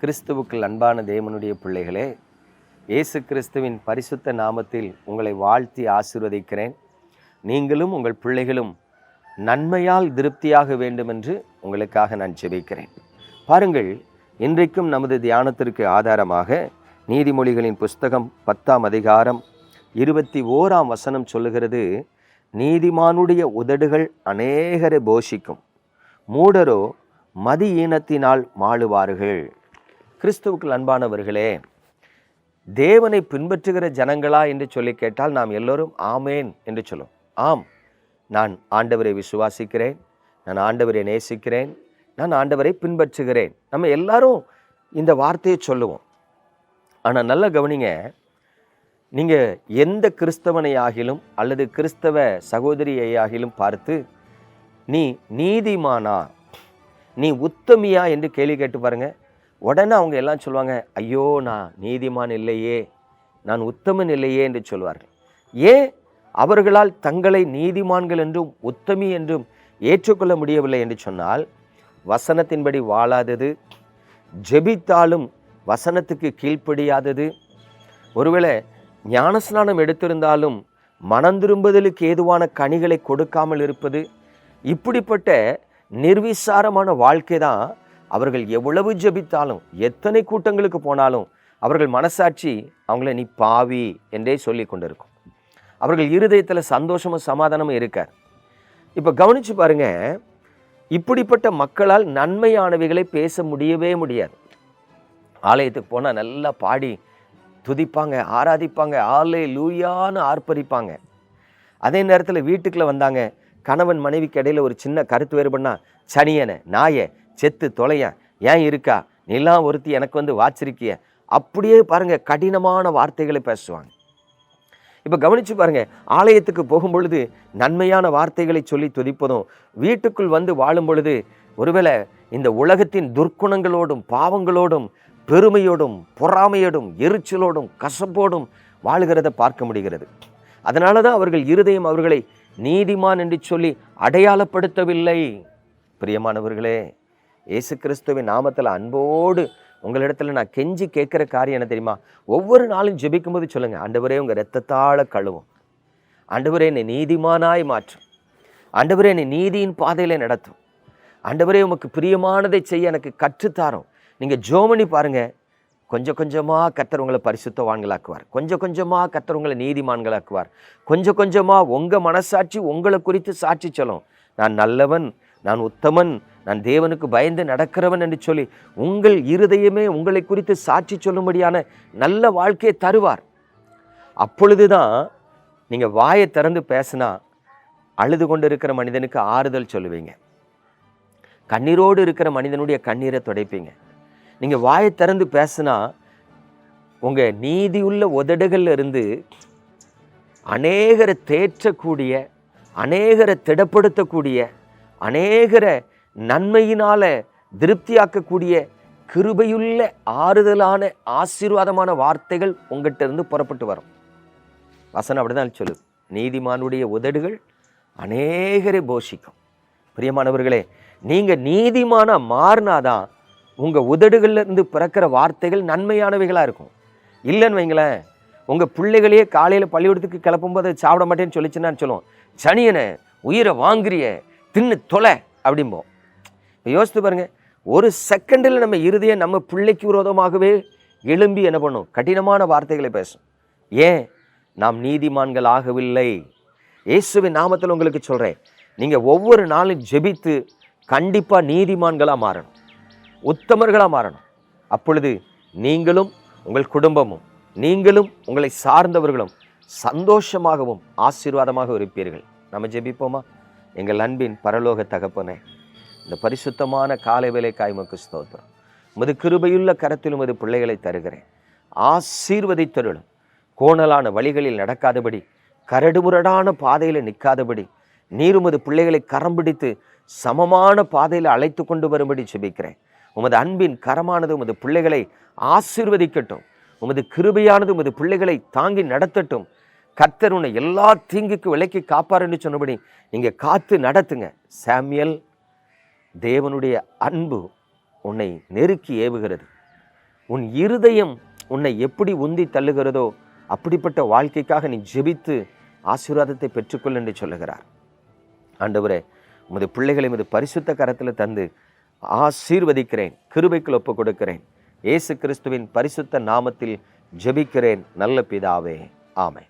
கிறிஸ்துவுக்குள் அன்பான தேவனுடைய பிள்ளைகளே இயேசு கிறிஸ்துவின் பரிசுத்த நாமத்தில் உங்களை வாழ்த்தி ஆசிர்வதிக்கிறேன். நீங்களும் உங்கள் பிள்ளைகளும் நன்மையால் திருப்தியாக வேண்டும் என்று உங்களுக்காக நான் ஜெபிக்கிறேன். பாருங்கள் இன்றைக்கும் நமது தியானத்திற்கு ஆதாரமாக நீதிமொழிகளின் புஸ்தகம் பத்தாம் அதிகாரம் இருபத்தி ஓராம் வசனம் சொல்லுகிறது நீதிமானுடைய உதடுகள் அநேகரை போஷிக்கும். மூடரோ மதியீனத்தினால் மாளுவார்கள். கிறிஸ்துவுக்குள் அன்பானவர்களே தேவனை பின்பற்றுகிற ஜனங்களா என்று சொல்லி கேட்டால் நாம் எல்லோரும் ஆமேன் என்று சொல்லும். ஆம் நான் ஆண்டவரை விசுவாசிக்கிறேன் நான் ஆண்டவரை நேசிக்கிறேன் நான் ஆண்டவரை பின்பற்றுகிறேன். நம்ம எல்லாரும் இந்த வார்த்தையை சொல்லுவோம். ஆனால் நல்லா கவனிங்க நீங்கள் எந்த கிறிஸ்தவனை ஆகிலும் அல்லது கிறிஸ்தவ சகோதரியை ஆகிலும் பார்த்து நீ நீதிமானா நீ உத்தமியா என்று கேள்வி கேட்டு பாருங்கள் உடனே அவங்க எல்லாம் சொல்லுவாங்க ஐயோ நான் நீதிமான் இல்லையே நான் உத்தமன் இல்லையே என்று சொல்வார்கள். ஏன்? அவர்களால் தங்களை நீதிமான்கள் என்றும் உத்தமி என்றும் ஏற்றுக்கொள்ள முடியவில்லை என்று சொன்னால் வசனத்தின்படி வாழாதது ஜெபித்தாலும் வசனத்துக்கு கீழ்ப்படியாதது. ஒருவேளை ஞானஸ்நானம் எடுத்திருந்தாலும் மனம் திரும்புதலுக்கு ஏதுவான கனிகளை கொடுக்காமல் இருப்பது இப்படிப்பட்ட நிர்விசாரமான வாழ்க்கை தான் அவர்கள் எவ்வளவு ஜெபித்தாலும் எத்தனை கூட்டங்களுக்கு போனாலும் அவர்கள் மனசாட்சி அவங்கள நீ பாவி என்றே சொல்லி கொண்டிருக்கும். அவர்கள் இருதயத்தில் சந்தோஷமும் சமாதானமும் இருக்கார் இப்போ கவனிச்சு பாருங்க இப்படிப்பட்ட மக்களால் நன்மையானவைகளை பேச முடியவே முடியாது. ஆலயத்துக்கு போனால் நல்லா பாடி துதிப்பாங்க ஆராதிப்பாங்க ஆலை லூயான்னு ஆர்ப்பரிப்பாங்க. அதே நேரத்தில் வீட்டுக்குள்ளே வந்தாங்க கணவன் மனைவிக்கு இடையில் ஒரு சின்ன கருத்து வேறுபடினா சனியனை நாயை செத்து தொலையன் ஏன் இருக்கா? நீலாம் ஒருத்தி எனக்கு வந்து வாச்சிருக்கிய அப்படியே பாருங்கள் கடினமான வார்த்தைகளை பேசுவாங்க. இப்போ கவனிச்சு பாருங்கள் ஆலயத்துக்கு போகும் பொழுது நன்மையான வார்த்தைகளை சொல்லி துதிப்பதும் வீட்டுக்குள் வந்து வாழும் பொழுது ஒருவேளை இந்த உலகத்தின் துர்க்குணங்களோடும் பாவங்களோடும் பெருமையோடும் பொறாமையோடும் எரிச்சலோடும் கசப்போடும் வாழுகிறத பார்க்க முடிகிறது. அதனால தான் அவர்கள் இருதயம் அவர்களை நீதிமான் என்று சொல்லி அடையாளப்படுத்தவில்லை. பிரியமானவர்களே இயேசு கிறிஸ்துவின் நாமத்தில் அன்போடு உங்களிடத்துல நான் கெஞ்சி கேட்குற காரியம் என்ன தெரியுமா? ஒவ்வொரு நாளும் ஜெபிக்கும்போது சொல்லுங்கள் ஆண்டவரே உங்கள் ரத்தத்தாழ கழுவும். ஆண்டவரே என்னை நீதிமானாய் மாற்றும். ஆண்டவரே என்னை நீதியின் பாதையில் நடத்தும். ஆண்டவரே உமக்கு பிரியமானதை செய்ய எனக்கு கற்றுத்தாரோம். நீங்கள் ஜோமனி பாருங்க கொஞ்சம் கொஞ்சமாக கத்தர் உங்களை பரிசுத்தவான்களாக்குவார். கொஞ்சம் கொஞ்சமாக கத்தர் உங்களை நீதிமான்களாக்குவார். கொஞ்சம் கொஞ்சமாக உங்கள் மனசாட்சி உங்களை குறித்து சாட்சி சொல்லும். நான் நல்லவன் நான் உத்தமன் நான் தேவனுக்கு பயந்து நடக்கிறவன் என்று சொல்லி உங்கள் இருதயமே உங்களை குறித்து சாட்சி சொல்லும்படியான நல்ல வாழ்க்கையை தருவார். அப்பொழுதுதான் நீங்கள் வாயை திறந்து பேசினா அழுது கொண்டு இருக்கிற மனிதனுக்கு ஆறுதல் சொல்லுவீங்க. கண்ணீரோடு இருக்கிற மனிதனுடைய கண்ணீரை துடைப்பீங்க. நீங்கள் வாயை திறந்து பேசுனா உங்கள் நீதியுள்ள உதடுகளில் இருந்து அநேகரை தேற்றக்கூடிய அநேகரை திடப்படுத்தக்கூடிய அநேகரை நன்மையினால் திருப்தியாக்கக்கூடிய கிருபையுள்ள ஆறுதலான ஆசீர்வாதமான வார்த்தைகள் உங்கள்கிட்ட இருந்து புறப்பட்டு வரும். வசனம் அப்படிதான் சொல்லுது. நீதிமானுடைய உதடுகள் அநேகரை போஷிக்கும். பிரியமானவர்களே நீங்கள் நீதிமான மாறினாதான் உங்கள் உதடுகள்லேருந்து பிறக்கிற வார்த்தைகள் நன்மையானவைகளாக இருக்கும். இல்லைன்னு வைங்களேன் உங்கள் பிள்ளைகளையே காலையில் பள்ளிக்கூடத்துக்கு கிளப்பும்போது சாப்பிட மாட்டேன்னு சொல்லிச்சுன்னு சொல்லுவோம். சனியனை உயிரை வாங்குறிய தின்னு தொலை அப்படிம்போம். இப்போ யோசித்து பாருங்க ஒரு செகண்டில் நம்ம இறுதியை நம்ம பிள்ளைக்கு விரோதமாகவே எழும்பி என்ன பண்ணும்? கடினமான வார்த்தைகளை பேசும். ஏன்? நாம் நீதிமான்கள் ஆகவில்லை. இயேசுவின் நாமத்தில் உங்களுக்கு சொல்கிறேன் நீங்கள் ஒவ்வொரு நாளும் ஜெபித்து கண்டிப்பாக நீதிமான்களாக மாறணும். உத்தமர்களாக மாறணும். அப்பொழுது நீங்களும் உங்கள் குடும்பமும் நீங்களும் உங்களை சார்ந்தவர்களும் சந்தோஷமாகவும் ஆசீர்வாதமாக இருப்பீர்கள். நம்ம ஜெபிப்போமா? எங்கள் அன்பின் பரலோக தகப்பனே இந்த பரிசுத்தமான காலை வேலை காய்மக்கு ஸ்தோத்திரம். உமது கிருபையுள்ள கரத்திலும் அது பிள்ளைகளை தருகிறேன். ஆசீர்வதித்தருளும். கோணலான வழிகளில் நடக்காதபடி கரடுமுரடான பாதையில் நிற்காதபடி நீர் உமது பிள்ளைகளை கரம் பிடித்து சமமான பாதையில் அழைத்து கொண்டு வரும்படி செபிக்கிறேன் உமது அன்பின் கரமானது உமது பிள்ளைகளை ஆசீர்வதிக்கட்டும். உமது கிருபையானது உமது பிள்ளைகளை தாங்கி நடத்தட்டும். கர்த்தர் உன்னை எல்லா தீங்குக்கு விலைக்கு காப்பாருன்னு சொன்னபடி நீங்கள் காத்து நடத்துங்க. சாமியல் தேவனுடைய அன்பு உன்னை நெருக்கி ஏவுகிறது. உன் இருதயம் உன்னை எப்படி உந்தி தள்ளுகிறதோ அப்படிப்பட்ட வாழ்க்கைக்காக நீ ஜெபித்து ஆசீர்வாதத்தை பெற்றுக்கொள் என்று சொல்லுகிறார். ஆண்டவரே உமது பிள்ளைகளை உமது பரிசுத்த கரத்தில் தந்து ஆசீர்வதிக்கிறேன் கிருபைக்குள் ஒப்பு கொடுக்கிறேன் இயேசு கிறிஸ்துவின் பரிசுத்த நாமத்தில் ஜெபிக்கிறேன். நல்ல பிதாவே. ஆமை